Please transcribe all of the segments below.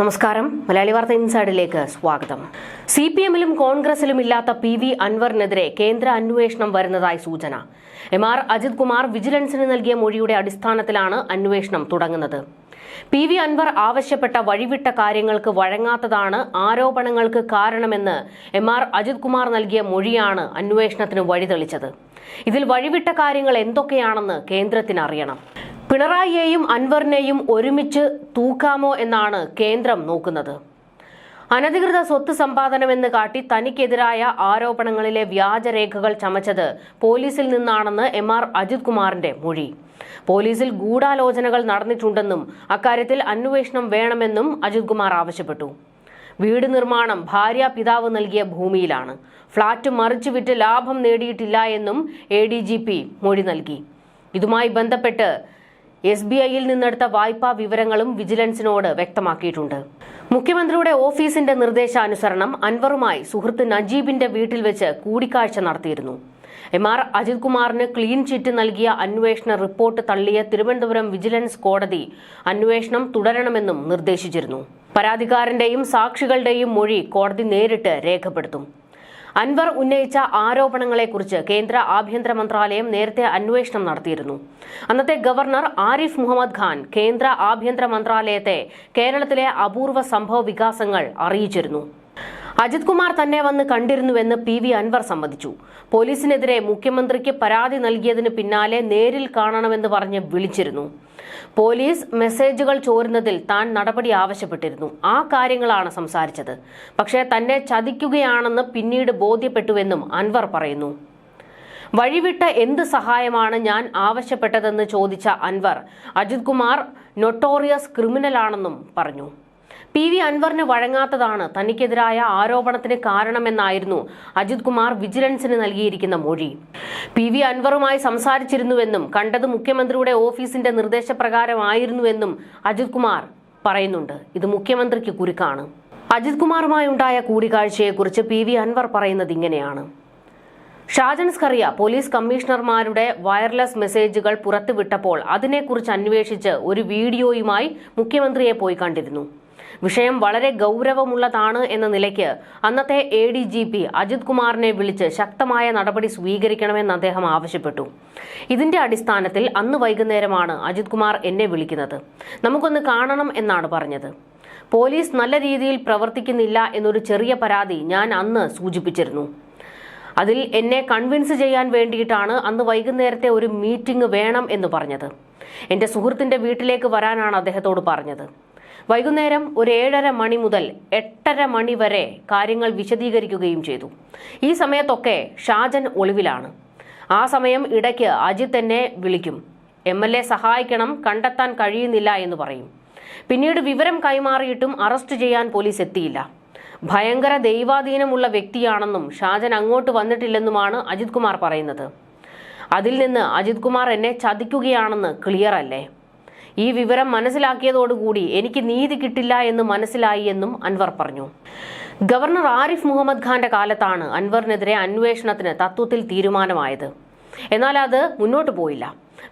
നമസ്കാരം. മലയാളി വാർത്ത ഇൻസൈഡിലേക്ക് സ്വാഗതം. സി പി എമ്മിലും കോൺഗ്രസിലും ഇല്ലാത്ത പി വി അൻവറിനെതിരെ കേന്ദ്ര അന്വേഷണം വരുന്നതായി സൂചന. എം ആർ അജിത് കുമാർ വിജിലൻസിന് നൽകിയ മൊഴിയുടെ അടിസ്ഥാനത്തിലാണ് അന്വേഷണം തുടങ്ങുന്നത്. പി വി അൻവർ ആവശ്യപ്പെട്ട വഴിവിട്ട കാര്യങ്ങൾക്ക് വഴങ്ങാത്തതാണ് ആരോപണങ്ങൾക്ക് കാരണമെന്ന് എം ആർ അജിത് കുമാർ നൽകിയ മൊഴിയാണ് അന്വേഷണത്തിന് വഴിതെളിച്ചത്. ഇതിൽ വഴിവിട്ട കാര്യങ്ങൾ എന്തൊക്കെയാണെന്ന് കേന്ദ്രത്തിന് അറിയണം. പിണറായിയെയും അൻവറിനെയും ഒരുമിച്ച് തൂക്കാമോ എന്നാണ് കേന്ദ്രം നോക്കുന്നത്. അനധികൃത സ്വത്ത് സമ്പാദനമെന്ന് കാട്ടി തനിക്കെതിരായ ആരോപണങ്ങളിലെ വ്യാജരേഖകൾ ചമച്ചത് പോലീസിൽ നിന്നാണെന്ന് എം ആർ അജിത് കുമാറിന്റെ മൊഴി. പോലീസിൽ ഗൂഢാലോചനകൾ നടന്നിട്ടുണ്ടെന്നും അക്കാര്യത്തിൽ അന്വേഷണം വേണമെന്നും അജിത് കുമാർ ആവശ്യപ്പെട്ടു. വീട് നിർമ്മാണം ഭാര്യ പിതാവ് നൽകിയ ഭൂമിയിലാണ്. ഫ്ളാറ്റ് മറിച്ചു വിറ്റ് ലാഭം നേടിയിട്ടില്ല എന്നും എ ഡി ജി പി മൊഴി നൽകി. ഇതുമായി ബന്ധപ്പെട്ട് എസ് ബി ഐയിൽ നിന്നെടുത്ത വായ്പാ വിവരങ്ങളും വിജിലൻസിനോട് വ്യക്തമാക്കിയിട്ടുണ്ട്. മുഖ്യമന്ത്രിയുടെ ഓഫീസിന്റെ നിർദ്ദേശാനുസരണം അൻവറുമായി സുഹൃത്ത് നജീബിന്റെ വീട്ടിൽ വെച്ച് കൂടിക്കാഴ്ച നടത്തിയിരുന്നു. എം ആർ അജിത് കുമാറിന് ക്ലീൻ ചിറ്റ് നൽകിയ അന്വേഷണ റിപ്പോർട്ട് തള്ളിയ തിരുവനന്തപുരം വിജിലൻസ് കോടതി അന്വേഷണം തുടരണമെന്നും നിർദ്ദേശിച്ചിരുന്നു. പരാതിക്കാരന്റെയും സാക്ഷികളുടെയും മൊഴി കോടതി നേരിട്ട് രേഖപ്പെടുത്തും. അൻവർ ഉന്നയിച്ച ആരോപണങ്ങളെക്കുറിച്ച് കേന്ദ്ര ആഭ്യന്തര മന്ത്രാലയം നേരത്തെ അന്വേഷണം നടത്തിയിരുന്നു. അന്നത്തെ ഗവർണർ ആരിഫ് മുഹമ്മദ് ഖാൻ കേന്ദ്ര ആഭ്യന്തര മന്ത്രാലയത്തെ കേരളത്തിലെ അപൂർവ സംഭവ വികാസങ്ങൾ അറിയിച്ചിരുന്നു. അജിത് കുമാർ തന്നെ വന്ന് കണ്ടിരുന്നുവെന്ന് പി വി അൻവർ സമ്മതിച്ചു. പോലീസിനെതിരെ മുഖ്യമന്ത്രിക്ക് പരാതി നൽകിയതിന് പിന്നാലെ നേരിൽ കാണണമെന്ന് പറഞ്ഞ് വിളിച്ചിരുന്നു. പോലീസ് മെസ്സേജുകൾ ചോരുന്നതിൽ താൻ നടപടി ആവശ്യപ്പെട്ടിരുന്നു. ആ കാര്യങ്ങളാണ് സംസാരിച്ചത്. പക്ഷേ തന്നെ ചതിക്കുകയാണെന്ന് പിന്നീട് ബോധ്യപ്പെട്ടുവെന്നും അൻവർ പറയുന്നു. വഴിവിട്ട എന്ത് സഹായമാണ് ഞാൻ ആവശ്യപ്പെട്ടതെന്ന് ചോദിച്ച അൻവർ അജിത് കുമാർ നൊട്ടോറിയസ് ക്രിമിനലാണെന്നും പറഞ്ഞു. പി വി അൻവറിന് വഴങ്ങാത്തതാണ്. തനിക്കെതിരായ ആരോപണത്തിന് കാരണമെന്നായിരുന്നു അജിത് കുമാർ വിജിലൻസിന് നൽകിയിരിക്കുന്ന മൊഴി. പി വി അൻവറുമായി സംസാരിച്ചിരുന്നുവെന്നും കണ്ടത് മുഖ്യമന്ത്രിയുടെ ഓഫീസിന്റെ നിർദ്ദേശപ്രകാരമായിരുന്നുവെന്നും അജിത് കുമാർ പറയുന്നുണ്ട്. ഇത് മുഖ്യമന്ത്രിക്ക് കുരുക്കാണ്. അജിത് കുമാറുമായി ഉണ്ടായ കൂടിക്കാഴ്ചയെക്കുറിച്ച് പി വി അൻവർ പറയുന്നത് ഇങ്ങനെയാണ്. ഷാജൻ സ്കറിയ പോലീസ് കമ്മീഷണർമാരുടെ വയർലെസ് മെസ്സേജുകൾ പുറത്തുവിട്ടപ്പോൾ അതിനെക്കുറിച്ച് അന്വേഷിച്ച് ഒരു വീഡിയോയുമായി മുഖ്യമന്ത്രിയെ പോയി കണ്ടിരുന്നു. വിഷയം വളരെ ഗൗരവമുള്ളതാണ് എന്ന നിലയ്ക്ക് അന്നത്തെ A D G P Ajith കുമാറിനെ വിളിച്ച് ശക്തമായ നടപടി സ്വീകരിക്കണമെന്ന് അദ്ദേഹം ആവശ്യപ്പെട്ടു. ഇതിന്റെ അടിസ്ഥാനത്തിൽ അന്ന് വൈകുന്നേരമാണ് അജിത് കുമാർ എന്നെ വിളിക്കുന്നത്. നമുക്കൊന്ന് കാണണം എന്നാണ് പറഞ്ഞത്. പോലീസ് നല്ല രീതിയിൽ പ്രവർത്തിക്കുന്നില്ല എന്നൊരു ചെറിയ പരാതി ഞാൻ അന്ന് സൂചിപ്പിച്ചിരുന്നു. അതിൽ എന്നെ കൺവിൻസ് ചെയ്യാൻ വേണ്ടിയിട്ടാണ് അന്ന് വൈകുന്നേരത്തെ ഒരു മീറ്റിംഗ് വേണം എന്ന് പറഞ്ഞത്. എന്റെ സുഹൃത്തിന്റെ വീട്ടിലേക്ക് വരാനാണ് അദ്ദേഹത്തോട് പറഞ്ഞത്. വൈകുന്നേരം ഒരു ഏഴര മണി മുതൽ എട്ടര മണി വരെ കാര്യങ്ങൾ വിശദീകരിക്കുകയും ചെയ്തു. ഈ സമയത്തൊക്കെ ഷാജൻ ഒളിവിലാണ്. ആ സമയം ഇടയ്ക്ക് അജിത് എന്നെ വിളിക്കും. എം എൽ എ സഹായിക്കണം കണ്ടെത്താൻ കഴിയുന്നില്ല എന്ന് പറയും. പിന്നീട് വിവരം കൈമാറിയിട്ടും അറസ്റ്റ് ചെയ്യാൻ പോലീസ് എത്തിയില്ല. ഭയങ്കര ദൈവാധീനമുള്ള വ്യക്തിയാണെന്നും ഷാജൻ അങ്ങോട്ട് വന്നിട്ടില്ലെന്നുമാണ് അജിത് കുമാർ പറയുന്നത്. അതിൽ നിന്ന് അജിത് കുമാർ എന്നെ ചതിക്കുകയാണെന്ന് ക്ലിയർ അല്ലേ? ഈ വിവരം മനസ്സിലാക്കിയതോടുകൂടി എനിക്ക് നീതി കിട്ടില്ല എന്ന് മനസ്സിലായി എന്നും അൻവർ പറഞ്ഞു. ഗവർണർ ആരിഫ് മുഹമ്മദ് ഖാന്റെ കാലത്താണ് അൻവറിനെതിരെ അന്വേഷണത്തിന് തത്വത്തിൽ തീരുമാനമായത്. എന്നാൽ അത് മുന്നോട്ട് പോയില്ല.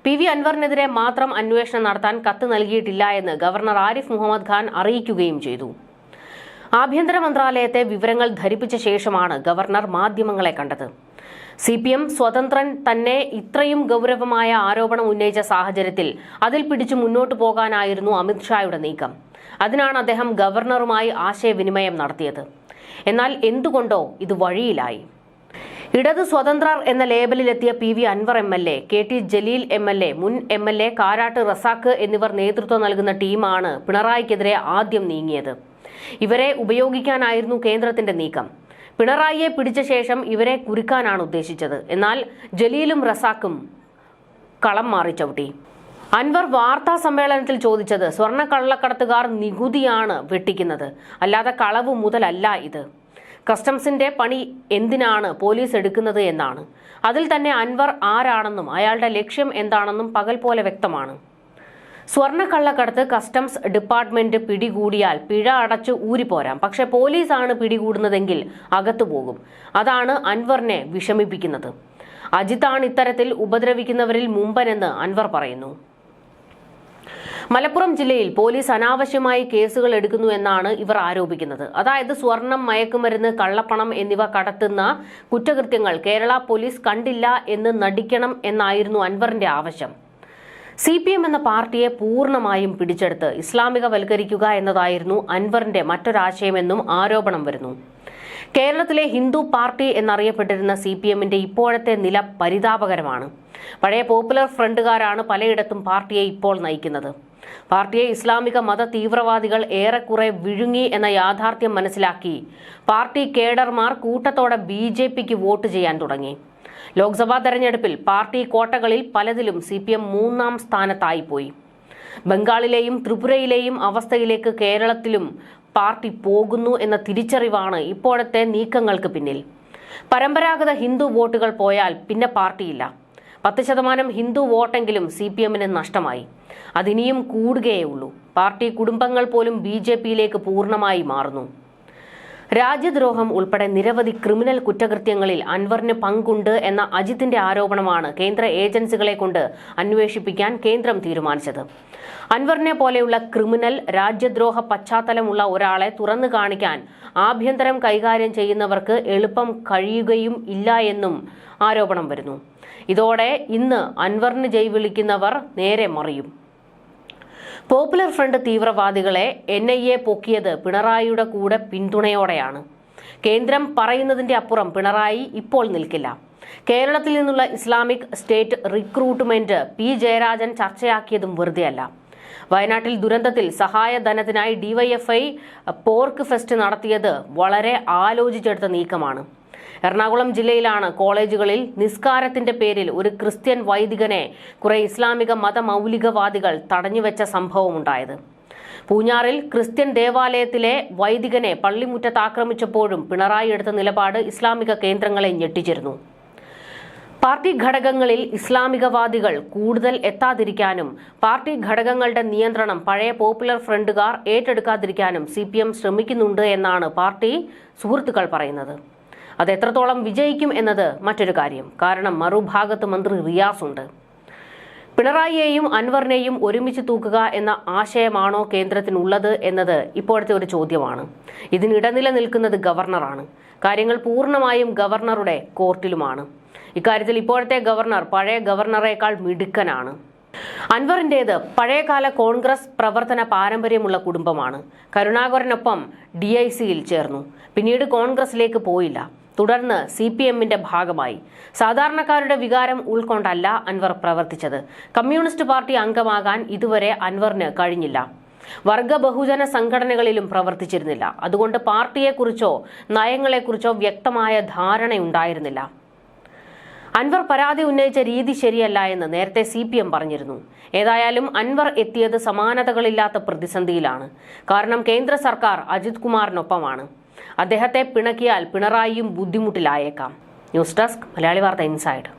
പി വി അൻവറിനെതിരെ മാത്രം അന്വേഷണം നടത്താൻ കത്ത് നൽകിയിട്ടില്ല എന്ന് ഗവർണർ ആരിഫ് മുഹമ്മദ് ഖാൻ അറിയിക്കുകയും ചെയ്തു. ആഭ്യന്തര മന്ത്രാലയത്തെ വിവരങ്ങൾ ധരിപ്പിച്ച ശേഷമാണ് ഗവർണർ മാധ്യമങ്ങളെ കണ്ടത്. സി പി എം സ്വതന്ത്രൻ തന്നെ ഇത്രയും ഗൗരവമായ ആരോപണം ഉന്നയിച്ച സാഹചര്യത്തിൽ അതിൽ പിടിച്ചു മുന്നോട്ടു പോകാനായിരുന്നു അമിത്ഷായുടെ നീക്കം. അതിനാണ് അദ്ദേഹം ഗവർണറുമായി ആശയവിനിമയം നടത്തിയത്. എന്നാൽ എന്തുകൊണ്ടോ ഇത് വഴിയിലായി. ഇടത് സ്വതന്ത്രർ എന്ന ലേബലിലെത്തിയ P V Anwar M L A K T Jaleel M L A മുൻ M L A Karat Razak എന്നിവർ നേതൃത്വം നൽകുന്ന ടീമാണ് പിണറായിക്കെതിരെ ആദ്യം നീങ്ങിയത്. ഇവരെ ഉപയോഗിക്കാനായിരുന്നു കേന്ദ്രത്തിന്റെ നീക്കം. പിണറായിയെ പിടിച്ച ശേഷം ഇവരെ കുരുക്കാനാണ് ഉദ്ദേശിച്ചത്. എന്നാൽ ജലീലും റസാക്കും കളം മാറി ചവിട്ടി. അൻവർ വാർത്താ സമ്മേളനത്തിൽ ചോദിച്ചത് സ്വർണ കള്ളക്കടത്തുകാർ നികുതിയാണ് വെട്ടിക്കുന്നത്. അല്ലാതെ കളവ് മുതലല്ല ഇത്. കസ്റ്റംസിന്റെ പണി എന്തിനാണ് പോലീസ് എടുക്കുന്നത് എന്നാണ്. അതിൽ തന്നെ അൻവർ ആരാണെന്നും അയാളുടെ ലക്ഷ്യം എന്താണെന്നും പകൽ പോലെ വ്യക്തമാണ്. സ്വർണക്കള്ളക്കടത്ത് കസ്റ്റംസ് ഡിപ്പാർട്ട്മെന്റ് പിടികൂടിയാൽ പിഴ അടച്ചു ഊരിപ്പോരാം. പക്ഷെ പോലീസാണ് പിടികൂടുന്നതെങ്കിൽ അകത്തു പോകും. അതാണ് അൻവറിനെ വിഷമിപ്പിക്കുന്നത്. അജിത്താണ് ഇത്തരത്തിൽ ഉപദ്രവിക്കുന്നവരിൽ മുമ്പനെന്ന് അൻവർ പറയുന്നു. മലപ്പുറം ജില്ലയിൽ പോലീസ് അനാവശ്യമായി കേസുകൾ എടുക്കുന്നു എന്നാണ് ഇവർ ആരോപിക്കുന്നത്. അതായത് സ്വർണം മയക്കുമരുന്ന് കള്ളപ്പണം എന്നിവ കടത്തുന്ന കുറ്റകൃത്യങ്ങൾ കേരള പോലീസ് കണ്ടില്ല എന്ന് നടിക്കണം എന്നായിരുന്നു അൻവറിന്റെ ആവശ്യം. സി പി എം എന്ന പാർട്ടിയെ പൂർണമായും പിടിച്ചെടുത്ത് ഇസ്ലാമികവൽക്കരിക്കുക എന്നതായിരുന്നു അൻവറിന്റെ മറ്റൊരാശയമെന്നും ആരോപണം വരുന്നു. കേരളത്തിലെ ഹിന്ദു പാർട്ടി എന്നറിയപ്പെട്ടിരുന്ന സി പി എമ്മിന്റെ ഇപ്പോഴത്തെ നില പരിതാപകരമാണ്. പഴയ പോപ്പുലർ ഫ്രണ്ടുകാരാണ് പലയിടത്തും പാർട്ടിയെ ഇപ്പോൾ നയിക്കുന്നത്. പാർട്ടിയെ ഇസ്ലാമിക മത തീവ്രവാദികൾ ഏറെക്കുറെ വിഴുങ്ങി എന്ന യാഥാർത്ഥ്യം മനസ്സിലാക്കി പാർട്ടി കേഡർമാർ കൂട്ടത്തോടെ ബി വോട്ട് ചെയ്യാൻ തുടങ്ങി. ലോക്സഭാ തെരഞ്ഞെടുപ്പിൽ പാർട്ടി കോട്ടകളിൽ പലതിലും സി പി എം മൂന്നാം സ്ഥാനത്തായിപ്പോയി. ബംഗാളിലെയും ത്രിപുരയിലെയും അവസ്ഥയിലേക്ക് കേരളത്തിലും പാർട്ടി പോകുന്നു എന്ന തിരിച്ചറിവാണ് ഇപ്പോഴത്തെ നീക്കങ്ങൾക്ക് പിന്നിൽ. പരമ്പരാഗത ഹിന്ദു വോട്ടുകൾ പോയാൽ പിന്നെ പാർട്ടിയില്ല. പത്ത് ശതമാനം ഹിന്ദു വോട്ടെങ്കിലും സി പി എമ്മിന് നഷ്ടമായി. അതിനിയും കൂടുകയേ ഉള്ളൂ. പാർട്ടി കുടുംബങ്ങൾ പോലും ബി ജെ പിയിലേക്ക് പൂർണമായി മാറുന്നു. രാജ്യദ്രോഹം ഉൾപ്പെടെ നിരവധി ക്രിമിനൽ കുറ്റകൃത്യങ്ങളിൽ അൻവറിന് പങ്കുണ്ട് എന്ന അജിത്തിന്റെ ആരോപണമാണ് കേന്ദ്ര ഏജൻസികളെ കൊണ്ട് അന്വേഷിപ്പിക്കാൻ കേന്ദ്രം തീരുമാനിച്ചത്. അൻവറിനെ പോലെയുള്ള ക്രിമിനൽ രാജ്യദ്രോഹ പശ്ചാത്തലമുള്ള ഒരാളെ തുറന്നു കാണിക്കാൻ ആഭ്യന്തരം കൈകാര്യം ചെയ്യുന്നവർക്ക് എളുപ്പം കഴിയുകയും ഇല്ല എന്നും ആരോപണം വരുന്നു. ഇതോടെ ഇന്ന് അൻവറിന് ജയ് വിളിക്കുന്നവർ നേരെ മറിയും. പോപ്പുലർ ഫ്രണ്ട് തീവ്രവാദികളെ എൻ ഐ എ പൊക്കിയത് പിണറായിയുടെ കൂടെ പിന്തുണയോടെയാണ്. കേന്ദ്രം പറയുന്നതിന്റെ അപ്പുറം പിണറായി ഇപ്പോൾ നിൽക്കില്ല. കേരളത്തിൽ നിന്നുള്ള Islamic State recruitment P Jayarajan ചർച്ചയാക്കിയതും വെറുതെയല്ല. വയനാട്ടിൽ ദുരന്തത്തിൽ സഹായധനത്തിനായി ഡിവൈഎഫ്ഐ പോർക്ക് ഫെസ്റ്റ് നടത്തിയത് വളരെ ആലോചിച്ചെടുത്ത നീക്കമാണ്. എറണാകുളം ജില്ലയിലാണ് കോളേജുകളിൽ നിസ്കാരത്തിന്റെ പേരിൽ ഒരു ക്രിസ്ത്യൻ വൈദികനെ കുറെ ഇസ്ലാമിക മതമൗലികവാദികൾ തടഞ്ഞുവെച്ച സംഭവമുണ്ടായത്. പൂഞ്ഞാറിൽ ക്രിസ്ത്യൻ ദേവാലയത്തിലെ വൈദികനെ പള്ളിമുറ്റത്ത് ആക്രമിച്ചപ്പോഴും പിണറായി എടുത്ത നിലപാട് ഇസ്ലാമിക കേന്ദ്രങ്ങളെ ഞെട്ടിച്ചിരുന്നു. പാർട്ടി ഘടകങ്ങളിൽ ഇസ്ലാമികവാദികൾ കൂടുതൽ എത്താതിരിക്കാനും പാർട്ടി ഘടകങ്ങളുടെ നിയന്ത്രണം പഴയ പോപ്പുലർ ഫ്രണ്ടുകാർ ഏറ്റെടുക്കാതിരിക്കാനും സി ശ്രമിക്കുന്നുണ്ട് എന്നാണ് പാർട്ടി സുഹൃത്തുക്കൾ പറയുന്നത്. അത് എത്രത്തോളം വിജയിക്കും എന്നത് മറ്റൊരു കാര്യം. കാരണം മറുഭാഗത്ത് മന്ത്രി റിയാസ് ഉണ്ട്. പിണറായിയെയും അൻവറിനെയും ഒരുമിച്ച് തൂക്കുക എന്ന ആശയമാണോ കേന്ദ്രത്തിനുള്ളത് എന്നത് ഇപ്പോഴത്തെ ഒരു ചോദ്യമാണ്. ഇതിനിടനില നിൽക്കുന്നത് ഗവർണറാണ്. കാര്യങ്ങൾ പൂർണമായും ഗവർണറുടെ കോർട്ടിലുമാണ്. ഇക്കാര്യത്തിൽ ഇപ്പോഴത്തെ ഗവർണർ പഴയ ഗവർണറേക്കാൾ മിടുക്കനാണ്. അൻവറിന്റേത് പഴയകാല കോൺഗ്രസ് പ്രവർത്തന പാരമ്പര്യമുള്ള കുടുംബമാണ്. കരുണാകരനൊപ്പം ഡി ഐ സിയിൽ ചേർന്നു. പിന്നീട് കോൺഗ്രസിലേക്ക് പോയില്ല. തുടർന്ന് സി പി എമ്മിന്റെ ഭാഗമായി. സാധാരണക്കാരുടെ വികാരം ഉൾക്കൊണ്ടല്ല അൻവർ പ്രവർത്തിച്ചത്. കമ്മ്യൂണിസ്റ്റ് പാർട്ടി അംഗമാകാൻ ഇതുവരെ അൻവറിന് കഴിഞ്ഞില്ല. വർഗ ബഹുജന സംഘടനകളിലും പ്രവർത്തിച്ചിരുന്നില്ല. അതുകൊണ്ട് പാർട്ടിയെക്കുറിച്ചോ നയങ്ങളെക്കുറിച്ചോ വ്യക്തമായ ധാരണയുണ്ടായിരുന്നില്ല. അൻവർ പരാതി ഉന്നയിച്ച രീതി ശരിയല്ല എന്ന് നേരത്തെ സി പി എം പറഞ്ഞിരുന്നു. ഏതായാലും അൻവർ എത്തിയത് സമാനതകളില്ലാത്ത പ്രതിസന്ധിയിലാണ്. കാരണം കേന്ദ്ര സർക്കാർ അജിത് കുമാറിനൊപ്പമാണ്. അദ്ദേഹത്തെ പിണക്കിയാൽ പിണറായിയും ബുദ്ധിമുട്ടിലായേക്കാം. News desk Malayali Vartha inside.